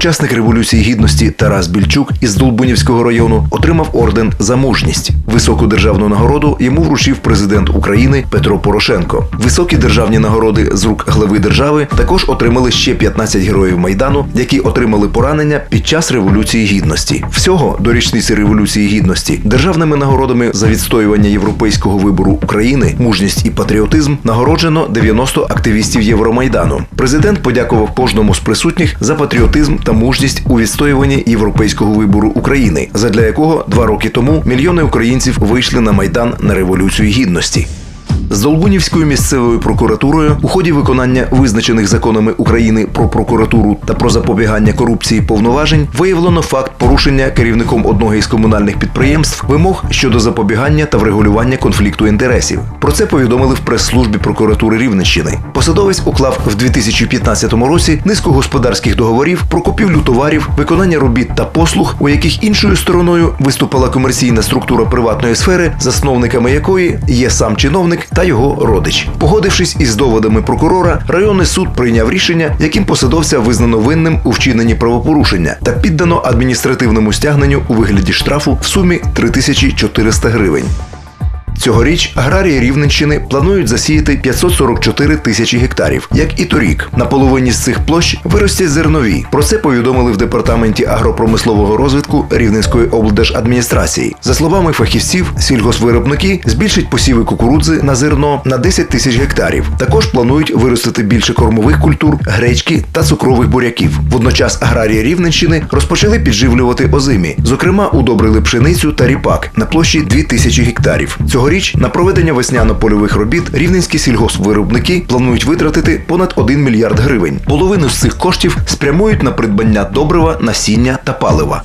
учасник революції гідності Тарас Більчук із Долбунівського району отримав орден за мужність. Високу державну нагороду йому вручив президент України Петро Порошенко. Високі державні нагороди з рук глави держави також отримали ще 15 героїв майдану, які отримали поранення під час революції гідності. Всього до річниці революції гідності державними нагородами за відстоювання європейського вибору України, мужність і патріотизм нагороджено 90 активістів Євромайдану. Президент подякував кожному з присутніх за патріотизм та мужність у відстоюванні європейського вибору України, задля якого два роки тому мільйони українців вийшли на майдан на революцію гідності. З Долбунівською місцевою прокуратурою у ході виконання визначених законами України про прокуратуру та про запобігання корупції повноважень виявлено факт порушення керівником одного із комунальних підприємств вимог щодо запобігання та врегулювання конфлікту інтересів. Про це повідомили в прес-службі прокуратури Рівненщини. Посадовець уклав в 2015 році низку господарських договорів про купівлю товарів, виконання робіт та послуг, у яких іншою стороною виступила комерційна структура приватної сфери, засновниками якої є сам чиновник та його родич. Погодившись із доводами прокурора, районний суд прийняв рішення, яким посадовця визнано винним у вчиненні правопорушення та піддано адміністративному стягненню у вигляді штрафу в сумі 3400 гривень. Цьогоріч аграрії Рівненщини планують засіяти 544 тисячі гектарів, як і торік. На половині з цих площ виростять зернові. Про це повідомили в департаменті агропромислового розвитку Рівненської облдержадміністрації. За словами фахівців, сільгосвиробники збільшать посіви кукурудзи на зерно на 10 тисяч гектарів. Також планують виростити більше кормових культур, гречки та цукрових буряків. Водночас аграрії Рівненщини розпочали підживлювати озимі. Зокрема, удобрили пшеницю та ріпак на площі 2 тисячі гектарів. Цьогоріч на проведення весняно-польових робіт рівненські сільгоспвиробники планують витратити понад 1 мільярд гривень. Половину з цих коштів спрямують на придбання добрива, насіння та палива.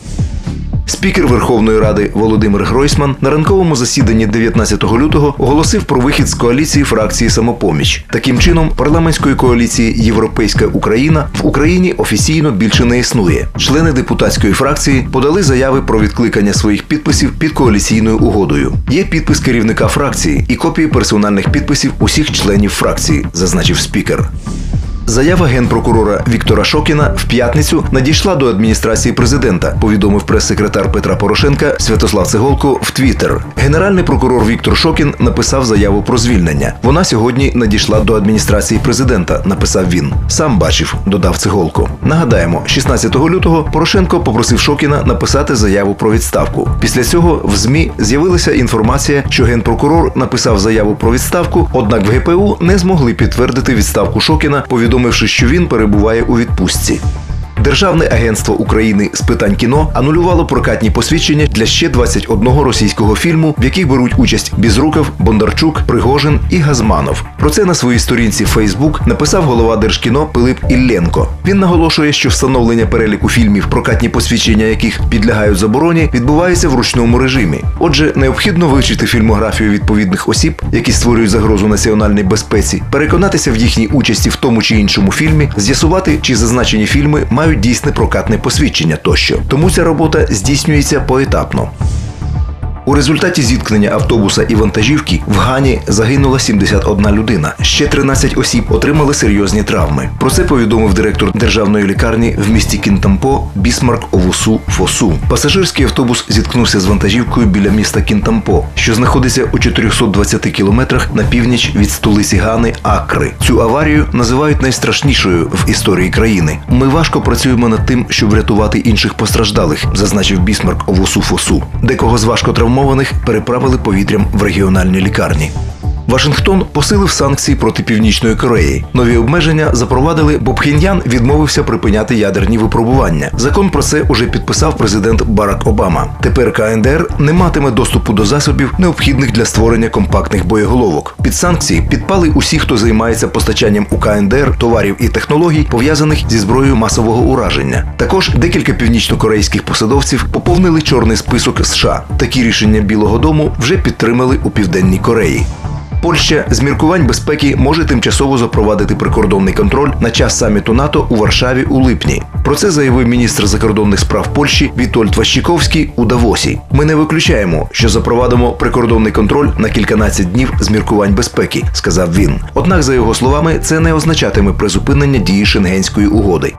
Спікер Верховної Ради Володимир Гройсман на ранковому засіданні 19 лютого оголосив про вихід з коаліції фракції Самопоміч. Таким чином, парламентської коаліції Європейська Україна в Україні офіційно більше не існує. Члени депутатської фракції подали заяви про відкликання своїх підписів під коаліційною угодою. Є підпис керівника фракції і копії персональних підписів усіх членів фракції, зазначив спікер. Заява генпрокурора Віктора Шокіна в п'ятницю надійшла до адміністрації президента, повідомив прес-секретар Петра Порошенка Святослав Цеголко в Твіттер. Генеральний прокурор Віктор Шокін написав заяву про звільнення. Вона сьогодні надійшла до адміністрації президента. Написав він. Сам бачив, додав Цеголко. Нагадаємо, 16 лютого Порошенко попросив Шокіна написати заяву про відставку. Після цього в змі з'явилася інформація, що генпрокурор написав заяву про відставку, однак в ГПУ не змогли підтвердити відставку Шокіна, повідомивши, що він перебуває у відпустці. Державне агентство України з питань кіно анулювало прокатні посвідчення для ще 21 російського фільму, в яких беруть участь Бізруков, Бондарчук, Пригожин і Газманов. Про це на своїй сторінці Facebook написав голова Держкіно Пилип Ілленко. Він наголошує, що встановлення переліку фільмів, прокатні посвідчення яких підлягають забороні, відбувається в ручному режимі. Отже, необхідно вивчити фільмографію відповідних осіб, які створюють загрозу національній безпеці, переконатися в їхній участі в тому чи іншому фільмі, з'ясувати, чи зазначені фільми мають дійсне прокатне посвідчення тощо. Тому ця робота здійснюється поетапно. У результаті зіткнення автобуса і вантажівки в Гані загинула 71 людина. Ще 13 осіб отримали серйозні травми. Про це повідомив директор державної лікарні в місті Кінтампо Бісмарк Овусу Фосу. Пасажирський автобус зіткнувся з вантажівкою біля міста Кінтампо, що знаходиться у 420 кілометрах на північ від столиці Гани Акри. Цю аварію називають найстрашнішою в історії країни. Ми важко працюємо над тим, щоб врятувати інших постраждалих, зазначив Бісмарк Овусу Фосу. Декого з важко травмованих переправили повітрям в регіональні лікарні. Вашингтон посилив санкції проти Північної Кореї. Нові обмеження запровадили, бо Пхеньян відмовився припиняти ядерні випробування. Закон про це уже підписав президент Барак Обама. Тепер КНДР не матиме доступу до засобів, необхідних для створення компактних боєголовок. Під санкції підпали усі, хто займається постачанням у КНДР товарів і технологій, пов'язаних зі зброєю масового ураження. Також декілька північнокорейських посадовців поповнили чорний список США. Такі рішення Білого Дому вже підтримали у Південній Кореї. Польща з міркувань безпеки може тимчасово запровадити прикордонний контроль на час саміту НАТО у Варшаві у липні. Про це заявив міністр закордонних справ Польщі Вітольд Ващиковський у Давосі. Ми не виключаємо, що запровадимо прикордонний контроль на кільканадцять днів з міркувань безпеки, сказав він. Однак, за його словами, це не означатиме призупинення дії Шенгенської угоди.